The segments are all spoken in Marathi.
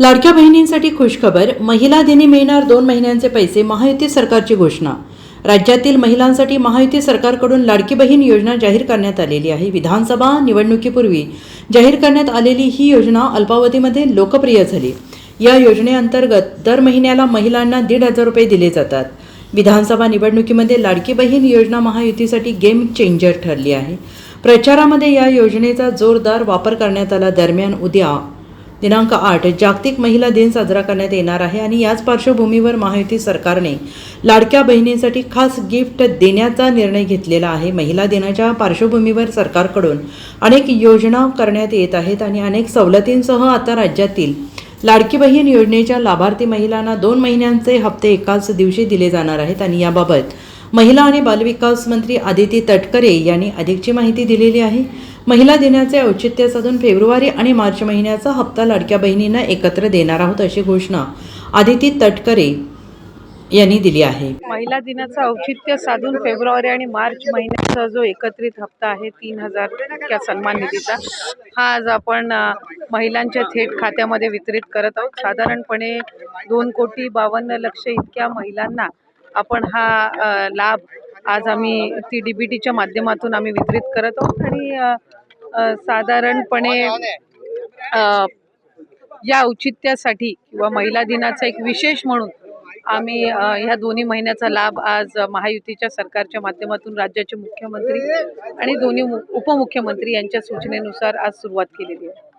लाडक्या बहिणींसाठी खुशखबर महिला दिनी मिळणार दोन महिन्यांचे पैसे महायुती सरकारची घोषणा. राज्यातील महिलांसाठी महायुती सरकारकडून लाडकी बहीण योजना जाहीर करण्यात आलेली आहे. विधानसभा निवडणुकीपूर्वी जाहीर करण्यात आलेली ही योजना अल्पावधीमध्ये लोकप्रिय झाली. या योजनेअंतर्गत दर महिन्याला महिलांना दीड हजार रुपये दिले जातात. विधानसभा निवडणुकीमध्ये लाडकी बहीण योजना महायुतीसाठी गेम चेंजर ठरली आहे. प्रचारामध्ये या योजनेचा जोरदार वापर करण्यात आला. दरम्यान उद्या दिनांक आठ जागतिक महिला दिन साजरा करण्यात येणार आहे आणि याच पार्श्वभूमीवर महायुती सरकारने लाडक्या बहिणींसाठी खास गिफ्ट देण्याचा निर्णय घेतलेला आहे. महिला दिनाच्या पार्श्वभूमीवर सरकारकडून अनेक योजना करण्यात येत आहेत आणि अनेक सवलतींसह आता राज्यातील लाडकी बहीण योजनेच्या लाभार्थी महिलांना दोन महिन्यांचे हप्ते एकाच दिवशी दिले जाणार आहेत आणि याबाबत महिला आणि बालविकास मंत्री आदिती तटकरे यांनी अधिकची माहिती दिलेली आहे. महिला दिनाचे औचित्य साधून फेब्रुवारी आणि मार्च महिन्याचा हप्ता लाडक्या बहिणींना एकत्र देणार आहोत अशी घोषणा आदिती तटकरे यांनी दिली आहे. महिला दिनाचं औचित्य साधून फेब्रुवारी आणि मार्च महिन्याचा जो एकत्रित हप्ता आहे तीन हजार सन्मान निधीचा हा आज आपण महिलांच्या थेट खात्यामध्ये वितरित करत आहोत. साधारणपणे दोन कोटी बावन्न लक्ष इतक्या महिलांना आपण हा लाभ आज आम्ही ती डी बी टीच्या माध्यमातून आम्ही वितरित करत आहोत आणि साधारणपणे या औचित्यासाठी किंवा महिला दिनाचा एक विशेष म्हणून आम्ही ह्या दोन्ही महिन्याचा लाभ आज महायुतीच्या सरकारच्या माध्यमातून राज्याचे मुख्यमंत्री आणि दोन्ही मु- उपमुख्यमंत्री यांच्या सूचनेनुसार आज सुरुवात केलेली आहे.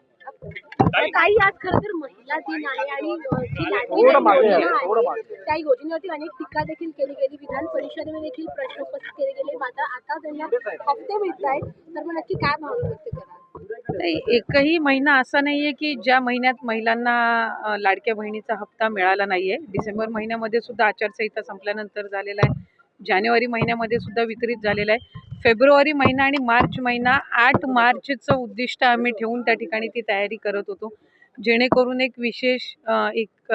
ताई आज खरं तर महिला दिन आहे आणि अ, जी लाडकी बहीण योजना आहे त्या योजनेवरती अनेक टीका देखील केली गेली. विधान परिषदेमध्ये देखील प्रश्न उपस्थित केले गेले. मात्र आता त्यांना हप्ते मिळत आहेत. तर मग नक्की काय भावना व्यक्त करा नाही एकही महिना असा नाहीये की ज्या महिन्यात महिलांना लाडक्या बहिणीचा हप्ता मिळाला नाहीये. डिसेंबर महिन्यामध्ये सुद्धा आचारसंहिता संपल्यानंतर झालेला आहे. जानेवारी महिन्यामध्ये सुद्धा वितरित झालेला आहे. फेब्रुवारी महिना आणि मार्च महिना आठ मार्चचं उद्दिष्ट आम्ही ठेवून त्या ठिकाणी ती तयारी करत होतो. जेणेकरून एक विशेष एक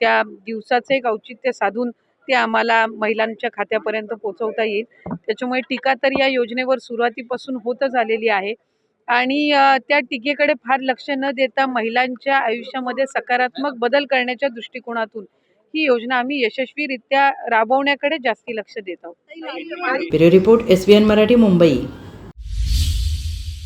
त्या दिवसाचं एक औचित्य साधून ते आम्हाला महिलांच्या खात्यापर्यंत पोहोचवता येईल. त्याच्यामुळे टीका तर या योजनेवर सुरुवातीपासून होतच आलेली आहे. आणि त्या टीकेकडे फार लक्ष न देता महिलांच्या आयुष्यामध्ये सकारात्मक बदल करण्याच्या दृष्टिकोनातून ही योजना आम्ही यशस्वीरित्या राबवण्याकडे जास्ती लक्ष देत आहोत. Report S Marathi Mumbai.